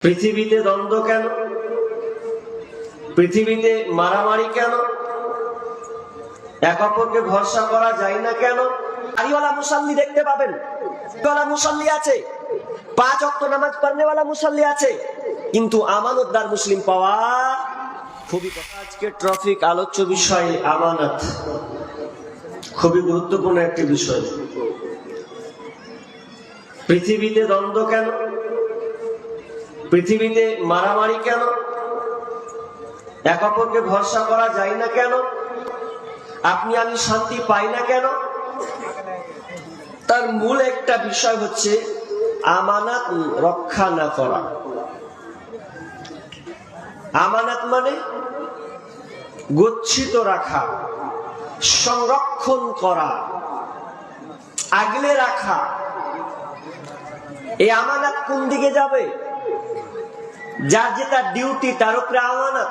পৃথিবীতে দ্বন্দ্ব কেন? পৃথিবীতে মারামারি কেন? এক অপরকে ভরসা করা যায় না কেন? দাড়িওয়ালা মুসাল্লি দেখতে পাবেন। দাড়িওয়ালা মুসাল্লি আছে। পাঁচ অক্ট নামাজ পড়নেওয়ালা মুসাল্লি আছে। কিন্তু আমানতদার মুসলিম পাওয়া খুবই আজকে ট্রাফিক আলোচ্য বিষয় আমানত। খুবই গুরুত্বপূর্ণ একটি বিষয়। পৃথিবীতে দ্বন্দ্ব কেন? পৃথিবীতে মারামারি কেন? এক অপরকে ভরসা করা যায় না কেন? আপনি আমি শান্তি পাই না কেন? তার মূল একটা বিষয় হচ্ছে আমানাত রক্ষা না করা। আমানাত মানে গচ্ছিত রাখা, সংরক্ষণ করা, আগলে রাখা। এই আমানাত কোন দিকে যাবে? যার যেটা ডিউটি তার উপরে আমানত।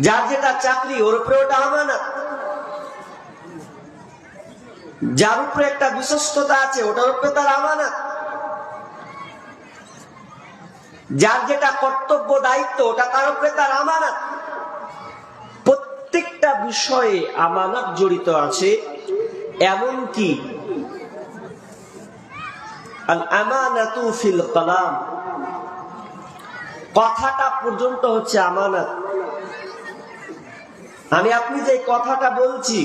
যার যেটা চাকরি, ওর উপরে ওটা আমানত। যার উপরে একটা বিশ্বস্ততা আছে, ওটার উপরে তার আমানত। যার যেটা কর্তব্য, দায়িত্ব, ওটা তার উপরে তার আমানত। প্রত্যেকটা বিষয়ে আমানত জড়িত আছে, এমনকি আল আমানাতু ফিল কালাম কথাটা পর্যন্ত হচ্ছে আমানত। আমি আপনি যে কথাটা বলছি,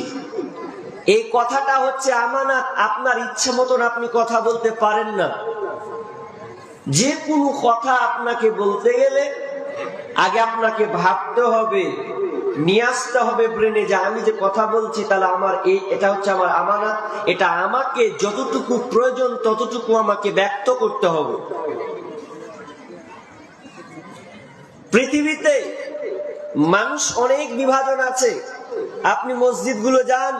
এই কথাটা হচ্ছে আমানত। আপনার ইচ্ছে মতন আপনি কথা বলতে পারেন না। যে কোনো কথা আপনাকে বলতে গেলে আগে আপনাকে ভাবতে হবে, নিয়ে আসতে হবে ব্রেনে যে আমি যে কথা বলছি, তাহলে আমার এই, এটা হচ্ছে আমার আমানত। এটা আমাকে যতটুকু প্রয়োজন, ততটুকু আমাকে ব্যক্ত করতে হবে। পৃথিবীতে মানুষ অনেক বিভাজন আছে। আপনি মসজিদগুলো যান,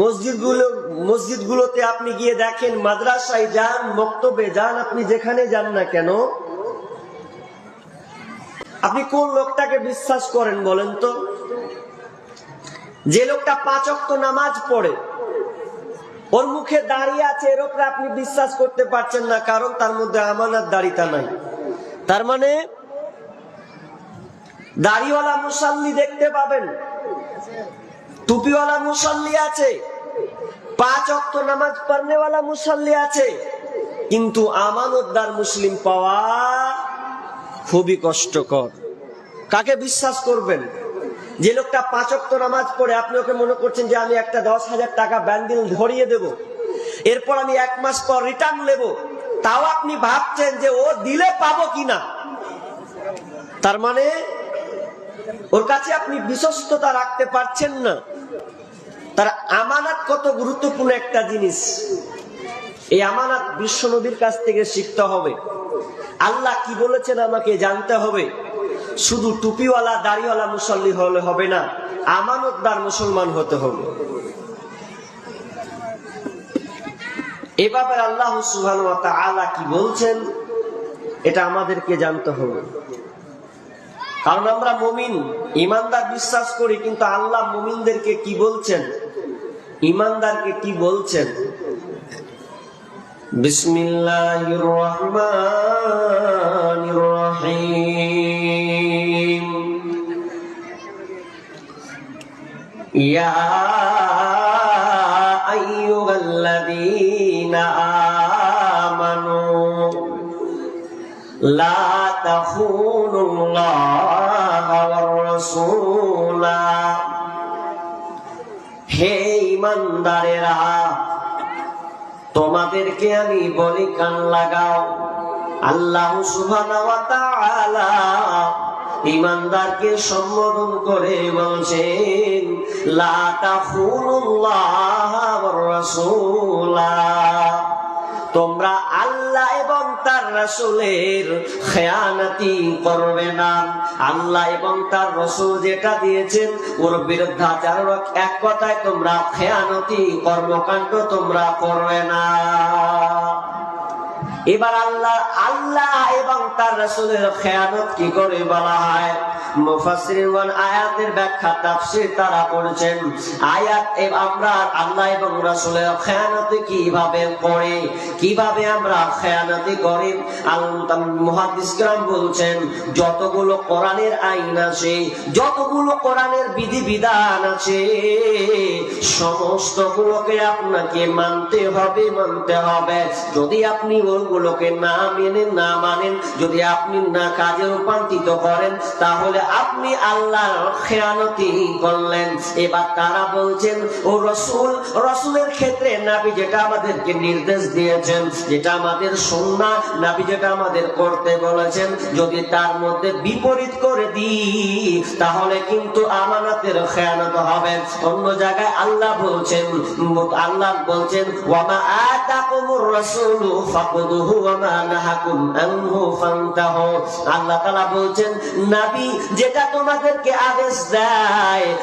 মসজিদগুলো, মসজিদগুলোতে আপনি গিয়ে দেখেন, মাদ্রাসায় যান বক্তব্যে যান, আপনি যেখানে যান না কেন? আপনি কোন লোকটাকে বিশ্বাস করেন বলেন তো? যে লোকটা পাঁচ অক্ত নামাজ পড়ে, ওর মুখে দাঁড়িয়ে আছে, এর আপনি বিশ্বাস করতে পারছেন না, কারণ তার মধ্যে আমানার দাড়িটা নাই। তার মানে দাড়িওয়ালা মুসাল্লি দেখতে পাবেন। টুপিওয়ালা মুসাল্লি আছে। পাঁচ অক্ত নামাজ পড়নেওয়ালা মুসাল্লি আছে। কিন্তু আমানতদার মুসলিম পাওয়া খুবই কষ্টকর। কাকে বিশ্বাস করবেন? যে লোকটা পাঁচ অক্ত নামাজ পড়ে, আপনি ওকে মনে করছেন যে আমি একটা দশ হাজার টাকা ব্যান্ডিল ধরিয়ে দেব। এরপর আমি এক মাস পর রিটার্ন নেব। তাও আপনি ভাবছেন যে ও দিলে পাবো কিনা? তার মানে ওর কাছে আপনি বিশ্বস্ততা রাখতে পারছেন না। তার আমানাত কত গুরুত্বপূর্ণ একটা জিনিস। এই আমানাত বিশ্ব নবীর কাছ থেকে শিখতে হবে। আল্লাহ কি বলেছেন আমাকে জানতে হবে। শুধু টুপিওয়ালা, দাড়িওয়ালা মুসল্লি হলে হবে না, আমানতদার মুসলমান হতে হবে। এভাবে আল্লাহ তাআলা কি বলছেন, এটা আমাদেরকে জানতে হবে। কারণ আমরা মুমিন, ইমানদার বিশ্বাস করি, কিন্তু আল্লাহ মুমিনদেরকে কি বলছেন? ইমানদারকে কি বলছেন? বিসমিল্লাহির রহমানির রহিম। ইয়া لا تخونوا الله والرسول হে ইমানদারেরা তোমাদেরকে আমি বলি কান লাগাও আল্লাহ সুবহানাহু ওয়া তাআলা ইমানদারকে সম্বোধন করে বলছেন লা তাখুনুল্লাহ ওয়ার রাসূলা তোমরা আল্লাহ এবং তার রসুলের খেয়ানাতি করবে না। আল্লাহ এবং তার রসুল যেটা দিয়েছেন, ওর বিরুদ্ধাচার এক কথায় তোমরা খেয়ানতি কর্মকাণ্ড তোমরা করবে না। এবার আল্লাহ আল্লাহ এবং তার রসুলের খেয়ানত কি করে বলা হয়? ব্যাখ্যা তারা করেছেন আমরা আল্লাহ এবং কীভাবে করে কীভাবে আমরা বলছেন, যতগুলো কোরআনের আইন আছে, যতগুলো কোরআনের বিধিবিধান আছে সমস্ত গুলোকে আপনাকে মানতে হবে মানতে হবে। যদি আপনি ওর ওগুলোকে না মেনে না মানেন, যদি আপনি না কাজে রূপান্তরিত করেন, তাহলে আপনি আল্লাহর খেয়ানতি করলেন। এবার তারা বলছেন, ও রসুল, রসুলের ক্ষেত্রে নাবি যেটা আমাদেরকে নির্দেশ দিয়েছেন, যেটা আমাদের সুন্না, নাবি যেটা আমাদের করতে বলেছেন, যদি তার মধ্যে বিপরীত করে দিই, তাহলে কিন্তু আমানাতের খেয়ানত হবে। অন্য জায়গায় আল্লাহ বলছেন আল্লাহ বলছেন ওয়ামা আতাকুমুর রাসূলু যেটা তোমাদেরকে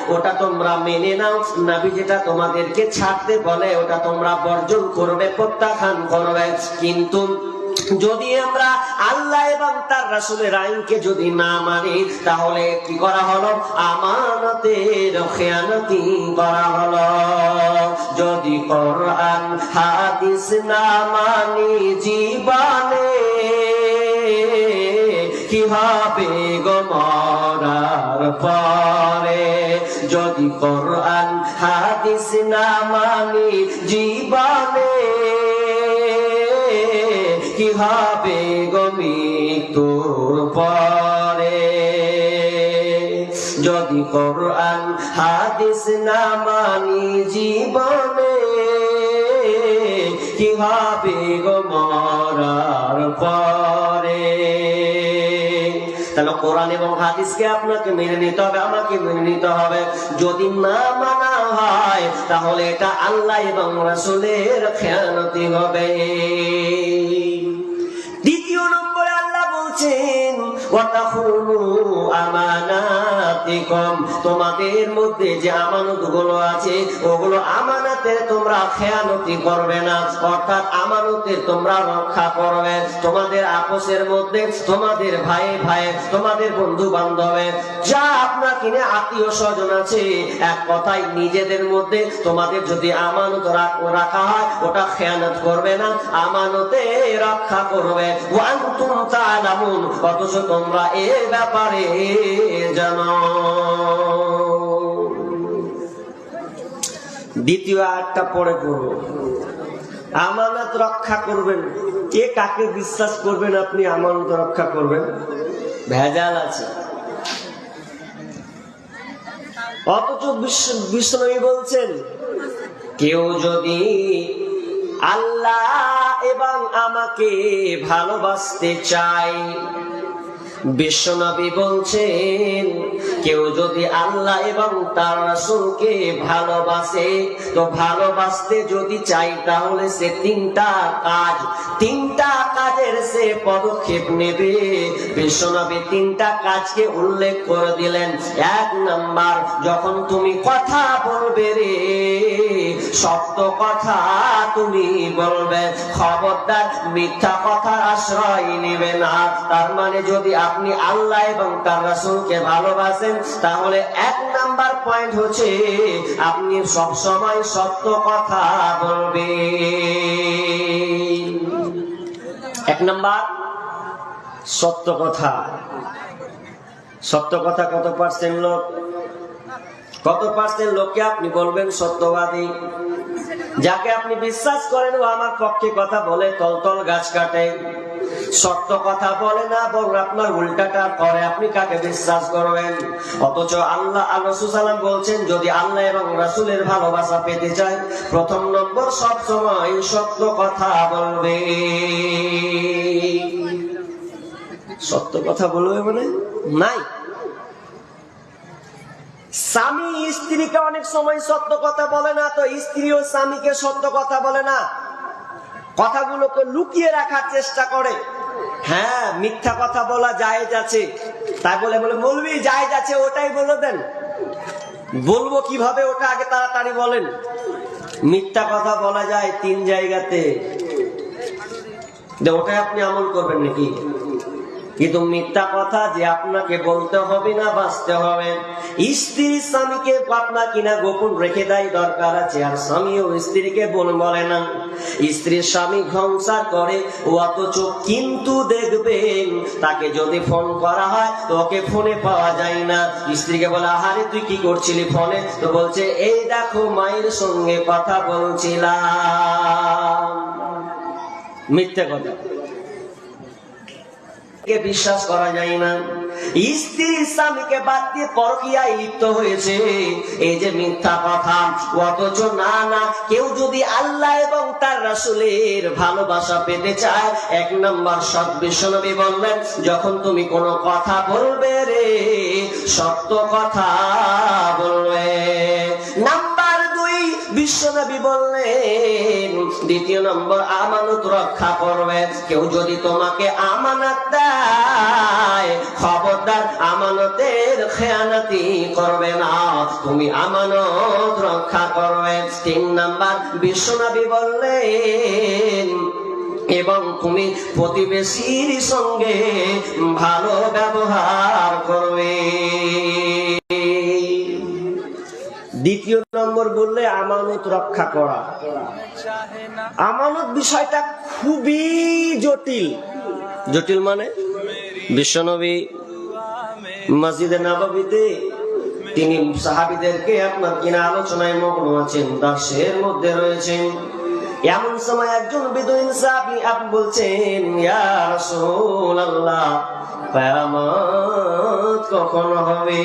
ওটা তোমরা মেনে নাও। যেটা তোমাদেরকে ছাড়তে বলে, ওটা তোমরা বর্জন করবে, প্রত্যাখ্যান করবে। কিন্তু যদি আমরা আল্লাহ এবং তার রাসূলের আইনকে যদি না মানি, তাহলে কি করা হলো? আমানতের খেয়ানতি করা হলো। যদি কোরআন, হাদিস না মানি জীবনে, কি হবে গো পরে? যদি কোরআন, হাদিস না মানি জীবনে কি হবে গো মৃত্যুর পরে? যদি কোরআন, হাদিস না মানি জীবনে, কি হবে গো মরার পরে? তাহলে কোরআন এবং হাদিসকে আপনাকে মেনে নিতে হবে, আমাকে মেনে নিতে হবে। যদি না মানা হয়, তাহলে এটা আল্লাহ এবং রাসূলের খেয়ানতি হবে। আল্লাহ বলছেন ওয়াতাখুনু তোমাদের মধ্যে যে আমানতগুলো আছে, ওগুলো আমানাতে তোমরা খেয়ানতি করবে না। অর্থাৎ আমানতে তোমরা রক্ষা করবে। তোমাদের আপোষের মধ্যে, তোমাদের ভাই ভাই তোমাদের বন্ধু বান্ধবে যা আপনার কিনে আত্মীয় স্বজন আছে, এক কথায় নিজেদের মধ্যে তোমাদের যদি আমানত রাখা হয়, ওটা খেয়ানত করবে না, আমানতে রক্ষা করবে। অথচ তোমরা এ ব্যাপারে জানো। দ্বিতীয় আটটা পরে পড়ব আমানত রক্ষা করবেন। কে কাকে বিশ্বাস করবেন আপনি আমানত রক্ষা করবেন? ভেজাল আছে। অথচ বিষ্ণবী বলছেন, কেউ যদি আল্লাহ এবং আমাকে ভালোবাসতে চায় বিশ্বনবী বলছেন, কেউ যদি আল্লাহ এবং তার রাসুলকে ভালোবাসে, তো ভালোবাসতে যদি চাই তাহলে সে তিনটা কাজ, তিনটা কাজের সে পদক্ষেপ নেবে। বিশ্বনবী তিনটা কাজকে উল্লেখ করে দিলেন। এক নাম্বার, যখন তুমি কথা বলবে রে, সত্য কথা তুমি বলবে। খবরদার মিথ্যা কথার আশ্রয় নেবে না। তার মানে যদি আপনি আল্লাহ এবং তার রাসূলকে ভালোবাসেন, তাহলে এক নাম্বার পয়েন্ট হচ্ছে আপনি সব সময় সত্য কথা বলবেন এক নম্বর, সত্য কথা। সত্য কথা কত পার্সেন্ট লোক? কত পার্সেন্ট লোককে আপনি বলবেন সত্যবাদী? যাকে আপনি বিশ্বাস করেন, ও আমার পক্ষে কথা বলে, তলতল গাছ কাটে। সত্য কথা বলে না, বরং আপনার উল্টাটা করে। আপনি কাকে বিশ্বাস করবেন? অথচ আল্লাহ আল্লাহ বলছেন, যদি আল্লাহ এবং রাসুলের ভালোবাসা পেতে চায়, প্রথম নম্বর সব সময় সত্য কথা বলবে। সত্য কথা বলবে মানে? নাই। স্বামী স্ত্রীকে অনেক সময় সত্য কথা বলে না, তো স্ত্রীও স্বামীকে সত্য কথা বলে না। কথাগুলোকে লুকিয়ে রাখার চেষ্টা করে। হ্যাঁ মিথ্যা কথা বলা জায়েজ আছে। তা বলে বলে বলবি জায়েজ আছে, ওটাই বলে দেন। বলব কীভাবে, ওটা আগে তাড়াতাড়ি বলেন। মিথ্যা কথা বলা যায় তিন জায়গাতে। ওটাই আপনি আমল করবেন নাকি? কিন্তু মিথ্যা কথা যে আপনাকে বলতে হবে না, বাঁচতে হবে। স্ত্রী স্বামীকে আপনার কিনা গোপন রেখে দেয় দরকার আছে, আর স্বামীও স্ত্রীকে বোন বলে না। স্ত্রীর স্বামী সংসার করে, ও অথচ কিন্তু দেখবেন তাকে যদি ফোন করা হয়, তো ওকে ফোনে পাওয়া যায় না। স্ত্রীকে বলে, আহারে, তুই কি করছিলি ফোনে? তো বলছে, এই দেখো, মায়ের সঙ্গে কথা বলছিলাম। মিথ্যে কথা। কে বিশ্বাস করা যায় না। স্ত্রী স্বামীকে বাদ দিয়ে পরকিয়ায় লিপ্ত হয়েছে। এই যে মিথ্যা কথা, অথচ না না, কেউ যদি আল্লাহ এবং তার রাসূলের ভালোবাসা পেতে চায়, এক নম্বর সৎ বিশ্বনবী বললেন, যখন তুমি কোনো কথা বলবে রে, সত্য কথা বলবে। দুই বিশ্বনবী বললেন, দ্বিতীয় নম্বর আমানত রক্ষা করবে। কেউ যদি তোমাকে আমানত দেয়, খবরদার আমানতের খেয়ানাতি করবে না। তুমি আমানত রক্ষা করবে। তিন নাম্বার, বিশ্বনবী বললেন, এবং তুমি প্রতিবেশীর সঙ্গে ভালো ব্যবহার করবে। দ্বিতীয় নম্বর বললে আমানত রক্ষা করা। আমানত বিষয়টা খুবই জটিল। জটিল মানে? বিশ্বনবী মসজিদে নববীতে তিনি সাহাবিদেরকে আপনার কিনা আলোচনায় মগ্ন আছেন, দাসের মধ্যে রয়েছেন। এমন সময় একজন বিদুইন সাহাবী আপনি বলছেন, ইয়া রাসূলুল্লাহ কিয়ামত কখন হবে?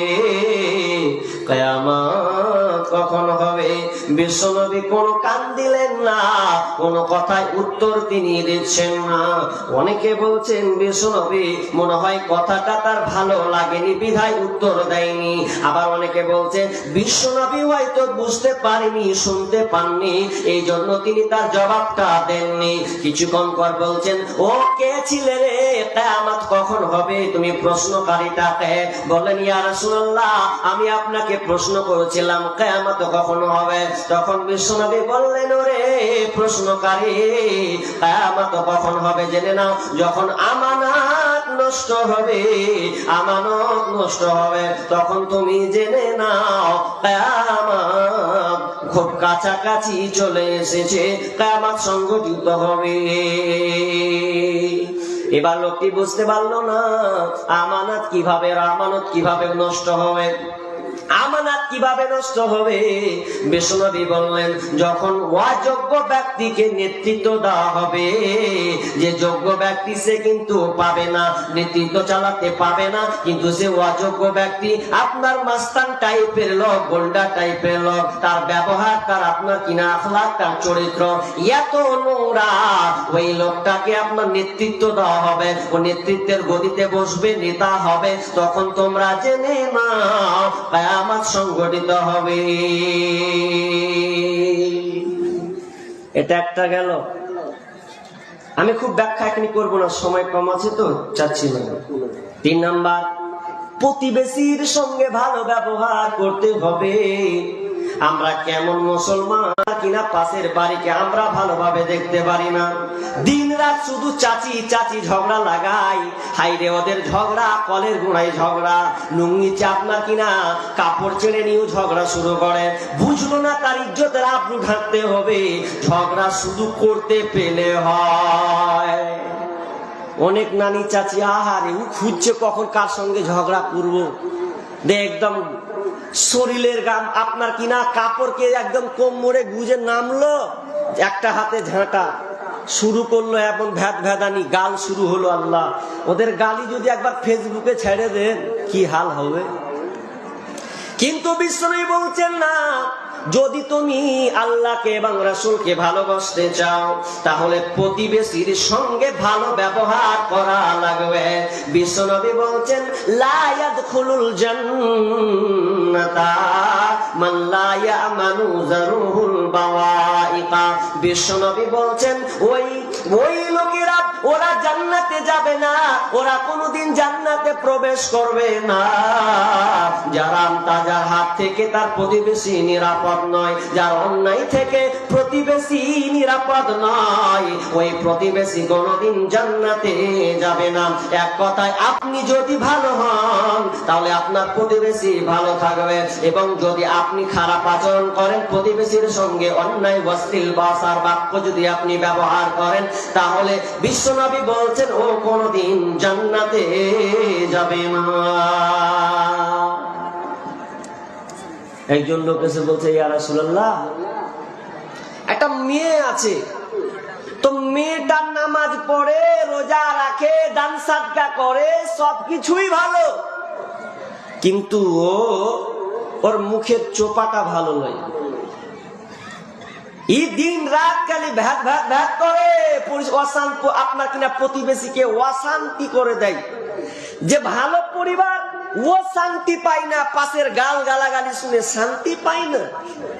কিয়ামত কখন হবে? বিশ্বনবী কোন কান দিলেন না, কোন কথায় উত্তর তিনি দিচ্ছেন না। অনেকে বলছেন, বিশ্বনবী, মনে হয় কথাটা তার ভালো লাগেনি, বিধায় উত্তর দেয়নি। আবার অনেকে বলছে বিশ্বনবী হয়তো বুঝতে পারেনি, শুনতে পাননি এই জন্য তিনি তার জবাবটা দেননি। কিছুক্ষণ পর বলছেন, ও কে ছিলে রে? কেয়ামত কখন হবে? তুমি প্রশ্নকারীটাকে বলেন, ইয়া রাসূলুল্লাহ, আমি আপনাকে প্রশ্ন করেছিলাম, কেয়ামত কখন হবে? তখন বিশ্বনবী বললেন, ওরে প্রশ্নকারী, কেয়ামত কখন হবে জেনে নাও। যখন আমানত নষ্ট হবে, আমানত নষ্ট হবে, তখন তুমি জেনে নাও, কেয়ামত খুব কাছাকাছি চলে এসেছে, কেয়ামত সংগঠিত হবে। এবার লোকটি বুঝতে পারল না, আমানত কীভাবে আমানত কীভাবে নষ্ট হবে। আমানাত কীভাবে নষ্ট হবে? বিষ্ণবী বললেন, যখন অযোগ্য ব্যক্তিকে নেতৃত্ব দেওয়া হবে, যে যোগ্য ব্যক্তি সে কিন্তু পাবে না, নেতৃত্ব চালাতে পাবে না, কিন্তু সে অযোগ্য ব্যক্তি আপনার মাস্তান টাইপের লোক, গোল্ডা টাইপের লোক, তার ব্যবহার, তার আপনার কিনা আখলাক, তার চরিত্র, এত নোংরা, ওই লোকটাকে আপনার নেতৃত্ব দেওয়া হবে, ও নেতৃত্বের গদিতে বসবে, নেতা হবে, তখন তোমরা জেনে নাও কায়ামাত সংগঠিত হবে। এটা একটা গেল। আমি খুব ব্যাখ্যা এখানে করব না, সময় কম আছে তো চাচ্ছি না তিন নাম্বার, প্রতিবেশীর সঙ্গে ভালো ব্যবহার করতে হবে। আমরা কেমন মুসলমান? কিনা পাশের বাড়িকে আমরা ভালোভাবে দেখতে পারি না। দিন রাত শুধু চাচি চাচি ঝগড়া লাগাই হাইরে ওদের ঝগড়া, কলের গোড়ায় ঝগড়া। লুঙ্গি চাপনা কিনা? কাপড় ছেড়ে নিয়েও ঝগড়া শুরু করে। বুঝলো না তার ইজ্জতের আবরু ঢাকতে হবে। ঝগড়া শুধু করতে পেলে হয়। অনেক নানি চাচি, আহারে, ও খুঁজছে কখন কার সঙ্গে ঝগড়া করব। দে একদম শরীরের গাম, আপনার কিনা কাপড়কে একদম কোমরে গুজে নামলো? একটা হাতে ঝাঁটা শুরু করল এমন ভ্যাদ ভ্যাদানি, গাল শুরু হলো আল্লাহ। ওদের গালি যদি একবার ফেসবুকে ছেড়ে দেন, কি হাল হবে? কিন্তু বিষ্ণু বলছেন না যদি তুমি আল্লাহকে এবং রাসুলকে ভালোবাসতে চাও, তাহলে প্রতিবেশীর সঙ্গে ভালো ব্যবহার করা লাগবে। বিশ্বনবী বলছেন লায়াদ খুলুল জান্নাতা, মান লা বিশ্বনবী বলছেন, ওই ওই লোকেরা, ওরা জান্নাতে যাবে না, ওরা কোনোদিন জান্নাতে প্রবেশ করবে না। যারা তাজার হাত থেকে তার প্রতিবেশী নিরাপদ নয়, যার অন্যায় থেকে প্রতিবেশী নিরাপদ নয়, ওই প্রতিবেশী কোনোদিন জান্নাতে যাবে না। এক কথায়, আপনি যদি ভালো হন, তাহলে আপনার প্রতিবেশী ভালো থাকবে। এবং যদি আপনি খারাপ আচরণ করেন, প্রতিবেশীর সঙ্গে অন্যায়, অশ্লীল বাসার বাক্য যদি আপনি ব্যবহার করেন তাহলে বিশ্বনবী বলছেন, ও, কোনোদিন জান্নাতে যাবে না। একজন লোক এসে বলছে, ইয়া একটা মেয়ে আছে। তো মেয়েটার নামাজ পড়ে, রোজা রাখে, দান সাদকা করে, সবকিছুই ভালো। কিন্তু ও, ওর মুখের চোপাটা ভালো নয়। আপনার কিনা প্রতিবেশীকে অশান্তি করে দেয়। যে ভালো পরিবার ও শান্তি পায় না, পাশের গাল গালাগালি শুনে শান্তি পায় না।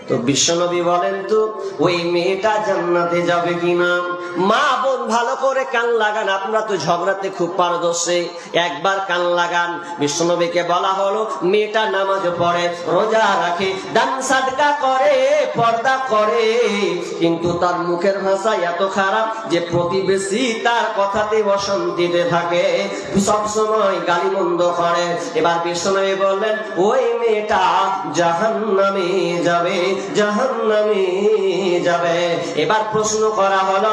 তো বিশ্বনবী বলেন তো, ওই মেয়েটা জান্নাতে যাবে কিনা? মা বোন ভালো করে কান লাগান, আপনারা তো ঝগড়াতে খুব পারদর্শী। একবার কান লাগান, বিশ্বনবীকে বলা হলো, মেয়েটা নামাজ পড়ে, রোজা রাখে, দান সাদকা করে, পর্দা করে। কিন্তু তার মুখের ভাষা এত খারাপ যে প্রতিবেশী তার কথাতে অশান্তিতে থাকে। সবসময় গালিমন্দ করে। এবার বিশ্বনবী বললেন ওই মেয়েটা জাহান্নামে যাবে জাহান্নামে যাবে। এবার প্রশ্ন করা হলো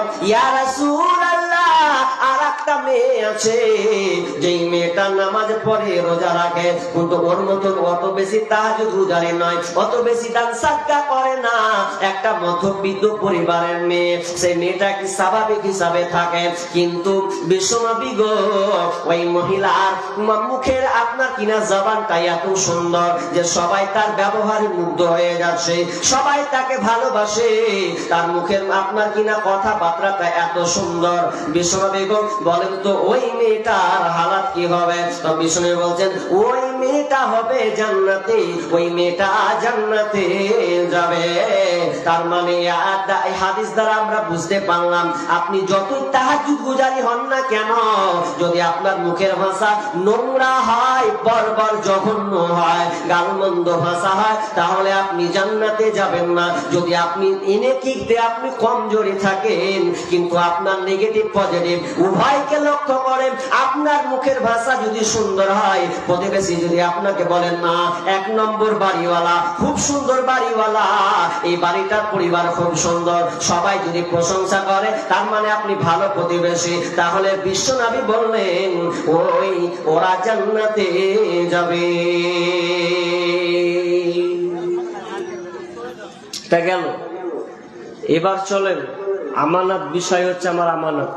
একটা পরিবারের মেয়ে সেই মেয়েটা কি স্বাভাবিক হিসাবে থাকে? কিন্তু বিশ্বনবী ওই মহিলার মুখের আপনার কিনা জবানটা এত সুন্দর যে সবাই তার ব্যবহারে মুগ্ধ হয়ে যাচ্ছে, সবাই তাকে ভালোবাসে। তার মুখের আপনার কিনা কথাবার্তাটা এত সুন্দর। বিশ্বনবী গো বলেন তো, ওই মেয়েটার হালাত কি হবে? তো বিষ্ণু বলছেন, ওই মেয়েটা হবে জান্নাতে, ওই মেয়েটা জান্নাতে যাবে। তার মানে হাদিস দ্বারা আমরা বুঝতে পারলাম, আপনি যতই তাহাজুদ গুজারি হন না কেন, যদি আপনার মুখের ভাষা নোংরা হয় বর্বর জঘন্য হয়, গালমন্দ ভাষা হয়, তাহলে আপনি জান্নাতে যাবেন না। যদি আপনি এনে কিক দিয়ে আপনি কমজোরি থাকেন, কিন্তু আপনার নেগেটিভ পজিটিভ উভয়কে লক্ষ্য করেন, আপনার মুখের ভাষা যদি সুন্দর হয়, প্রতিবেশী যদি আপনাকে বলেন, না, এক নম্বর বাড়িওয়ালা, খুব সুন্দর বাড়িওয়ালা, এই বাড়িটার পরিবার খুব সুন্দর, সবাই যদি প্রশংসা করে, তার মানে আপনি ভালো প্রতিবেশী। তাহলে বিশ্বনাবি বললেন, ওই, ওরা জান্নাতে যাবে। তা গেল। এবার চলেন, আমানত বিষয় হচ্ছে আমার আমানত।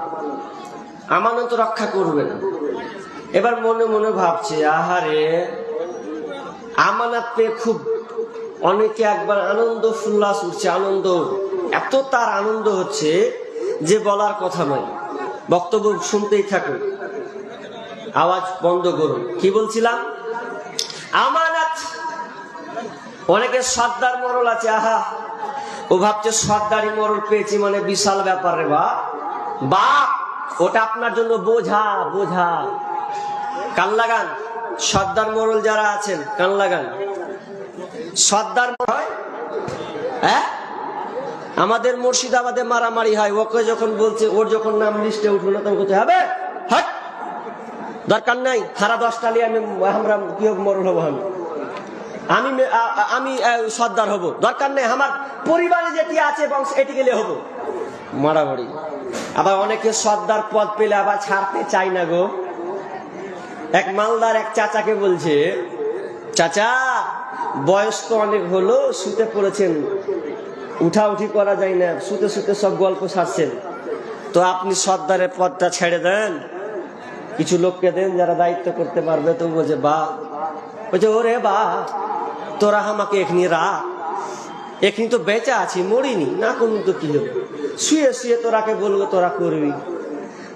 আমানত রক্ষা করবে না। এবার মনে মনে ভাবছে, আহারে, আমানত পেয়ে খুব অনেকে একবার আনন্দ ফুল্লাস উঠছে আনন্দ। এত তার আনন্দ হচ্ছে যে বলার কথা নয়। বক্তব্য শুনতেই থাকুন। আওয়াজ বন্ধ করুন। কি বলছিলাম? আমানত। অনেকে সর্দার মরল আছে, আহা। ও ভাবছে সর্দারি মরল পেয়েছি মানে বিশাল ব্যাপার রে বা বাপ, ওটা আপনার জন্য বোঝা বোঝা। কান লাগান। সর্দার মরল যারা আছেন, কান লাগান। সর্দার হয়? হ্যাঁ? আমাদের মুর্শিদাবাদে মারামারি হয়। ওকে যখন বলছে, ওর যখন নাম লিস্টে উঠল তখন হবে? দরকার নাই, সারা দশটা নিয়ে আমি আমরা কি হোক মরল হব আমি। আমি আমি সর্দার হব। দরকার নেই, আমার পরিবারে যেটি আছে বংশ এটি গেলে হব। মারামারি। আবার অনেকে সর্দার পদ পেলে আবার ছাড়তে চাই না গো। এক মালদার এক চাচাকে বলছে, চাচা বয়স তো অনেক হলো, শুতে পড়েছেন। উঠা উঠি করা যায় না, শুতে শুতে সব গল্প সারছেন। তো আপনি সর্দারের পদটা ছেড়ে দেন। কিছু লোককে দেন যারা দায়িত্ব করতে পারবে তো বলছে, বা। বলছে, ওরে বা, তোরা আমাকে এখানে রাখ। এখানে তো বেঁচে আছি, মরিনি, না কোন তো কি হবে? শুয়ে শুয়ে তোরাকে বলব, তোরা করবি।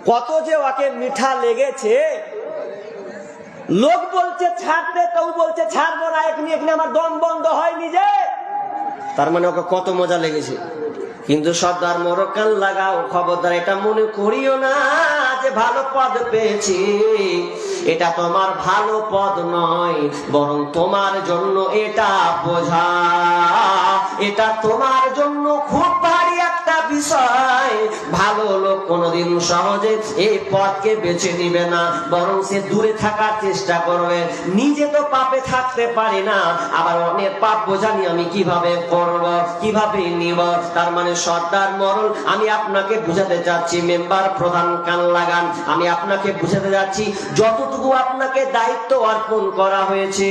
কত যে ওকে মিঠা লেগেছে। লোক বলছে, ছাড়তে তো ও বলছে, ছাড়বো না, এখানে এখানে আমার দম বন্ধ হয়নি যে। তার মানে ওকে কত মজা লেগেছে। কিন্তু সর্দার মরকান লাগাও, খবরদার, এটা মনে করিও না। ভালো পদ পেয়েছি। এটা তোমার ভালো পদ নয়, বরং তোমার জন্য এটা বোঝা। এটা তোমার জন্য খুব ভালো লোক কোনোদিন সহজে এই পথকে বেছে নিবে না, বরং সে দূরে থাকার চেষ্টা করবে। নিজে তো পাপে থাকতে পারি না, আবার অনেক পাপ বোঝানি আমি কীভাবে করব, কীভাবে নিব? তার মানে সর্দার মরণ, আমি আপনাকে বুঝাতে চাচ্ছি, মেম্বার প্রধান কান লাগান। আমি আপনাকে বুঝাতে যাচ্ছি যতটুকু আপনাকে দায়িত্ব অর্পণ করা হয়েছে,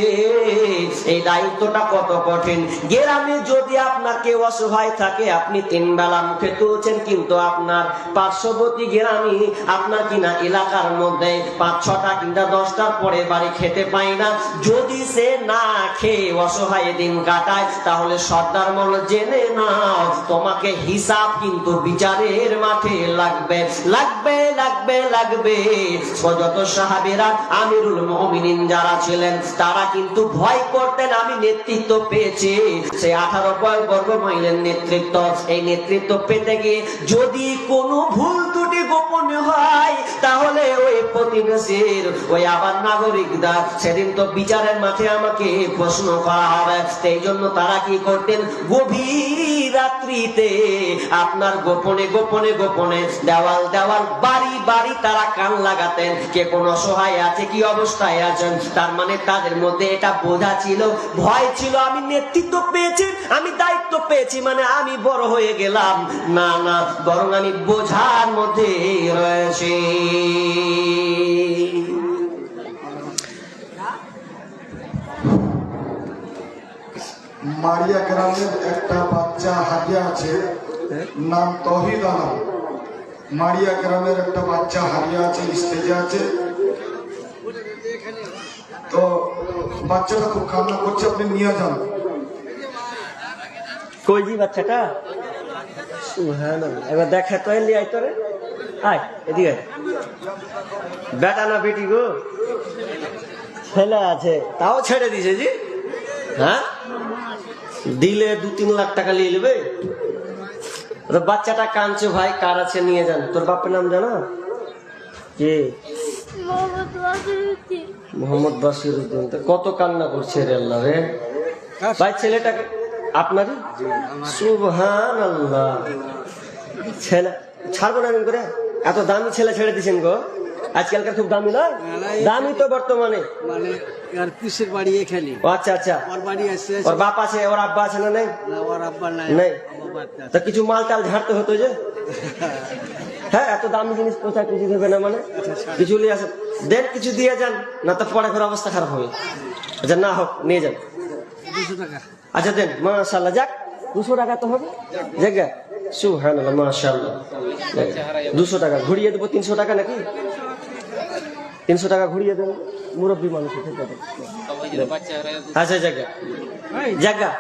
এই দায়িত্বটা কত কঠিন? গ্রামে যদি আপনার কেউ অসহায় থাকে, আপনি তিন বেলা মুখে তুলছেন কিন্তু আপনার পার্শ্ববর্তী গ্রামে আপনার কিনা এলাকার মধ্যে পাঁচ, ছটা কিংবা দশটার পরে বাড়ি খেতে পায় না। যদি সে না খেয়ে অসহায় দিন কাটায়, তাহলে সর্দার মল জেনে নাও, তোমাকে হিসাব কিন্তু বিচারের মাঠে লাগবে। লাগবে লাগবে লাগবে। যত সাহাবেরা আমিরুল মমিনিন যারা ছিলেন, তারা কিন্তু ভয় করতেন, আমি নেতৃত্ব পেয়েছি। সে আঠারো বয় বর্গ মাইলের নেতৃত্ব, এই নেতৃত্ব পেতে গিয়ে যদি কোনো ভুল ত্রুটি গোপন হয় প্রতিবেশীর ওই আবার নাগরিকরা সেদিন তো বিচারের মাঠে আমাকে প্রশ্ন করা হবে সেই জন্য তারা কি করতেন? গভীর রাত্রিতে আপনার গোপনে গোপনে গোপনে দেওয়াল দেওয়াল, বাড়ি বাড়ি তারা কান লাগাতেন। কে কোন অসহায় আছে, কি অবস্থায় আছেন? তার মানে তাদের মধ্যে এটা বোঝা ছিল, ভয় ছিল, আমি নেতৃত্ব পেয়েছি, আমি দায়িত্ব পেয়েছি মানে আমি বড় হয়ে গেলাম। না না, বরং আমি বোঝার মধ্যে রয়েছি। মারিয়া গ্রামের একটা বাচ্চা হারিয়ে আছে নাম তহিদ আলম। মারিয়া গ্রামের একটা বাচ্চা হারিয়ে আছে স্টেজে আছে। তো বাচ্চাটা খুব কান্না করছে আপনি নিয়ে যান। কই জি বাচ্চাটা? সুবহানাল্লাহ। এবার দেখা তো এলি আয় তোরে। আয় এদিকে। বেটা না বেটি গো? ছেলে আছে। তাও ছেড়ে দিছে জি? হ্যাঁ? দিলে দু তিন লাখ টাকা নিয়ে নেবে? তো বাচ্চাটা কাঁদছে ভাই কার আছে নিয়ে যান। তোর বাপের নাম জানা? কে? মোহাম্মদ বাসির উদ্দিন তো কত কান্না করছে রে আল্লাহ রে? ভাই ছেলেটাকে আপনারই? সুবহান আল্লাহ ছেলে ছাড়বো না এরকম করে? এত দামি ছেলে ছেড়ে দিছেন গো। আজকালকার খুব দামি নয়? দামি তো বর্তমানে। মানে আর পিসের বাড়ি এখানে। আচ্ছা আচ্ছা। ওর বাড়ি ওর বাপ আছে ওর আব্বা আছে না নেই? না ওর আব্বা নাই। তা কিছু মাল টাল ঝাড়তে হতো যে? হ্যাঁ এত দামি জিনিস কিছু দেবে না মানে? কিছু নিয়ে আসেন। দেন কিছু দিয়ে যান না তো পরে ঘরে অবস্থা খারাপ হবে। আচ্ছা না হোক নিয়ে যান। আচ্ছা দেন মাশাল্লাহ যাক দুশো টাকা তো হবে। জায়গা সুবহানাল্লাহ মাশাল্লাহ দুশো টাকা ঘুরিয়ে দেবো তিনশো টাকা নাকি? তিনশো টাকা ঘুরিয়ে দেন মুরব্বী মানুষ আচ্ছা জায়গা। জায়গা।